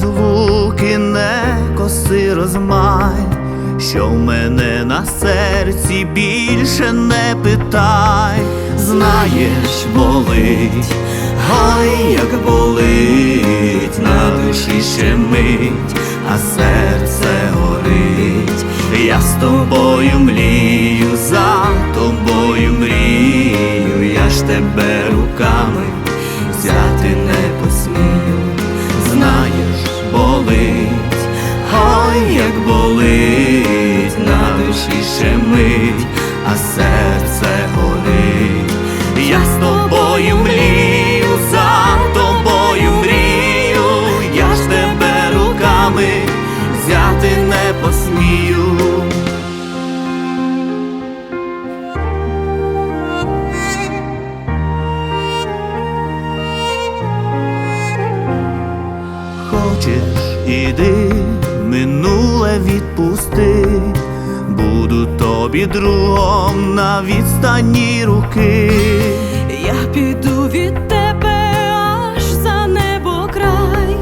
звуки, не коси розмай, що в мене на серці більше не питай, знаєш, болить, гай як болить, на душі ще мить, а серце горить, я з тобою млію, за тобою мрію, я ж тебе. Хочеш, іди, минуле відпусти, буду тобі другом на відстані руки. Я піду від тебе аж за небо край,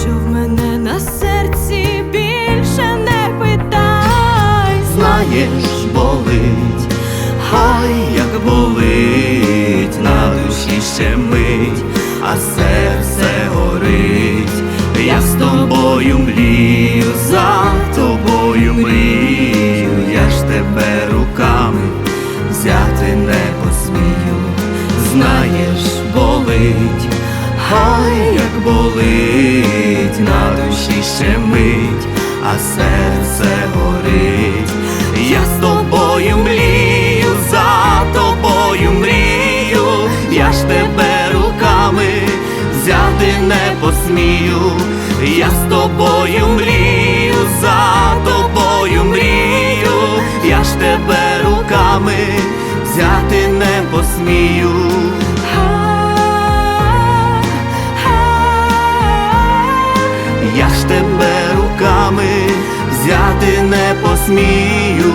що в мене на серці більше не питай. Знаєш, болить, ой, як болить, на душі ще мить, а серце горить. Я з тобою мрію, за тобою мрію, я ж тебе руками взяти не посмію. Знаєш, болить, ой, як болить, на душі ще мить, а серце горить. Не я з тобою мрію, за тобою мрію, я ж тебе руками взяти не посмію. Я ж тебе руками взяти не посмію.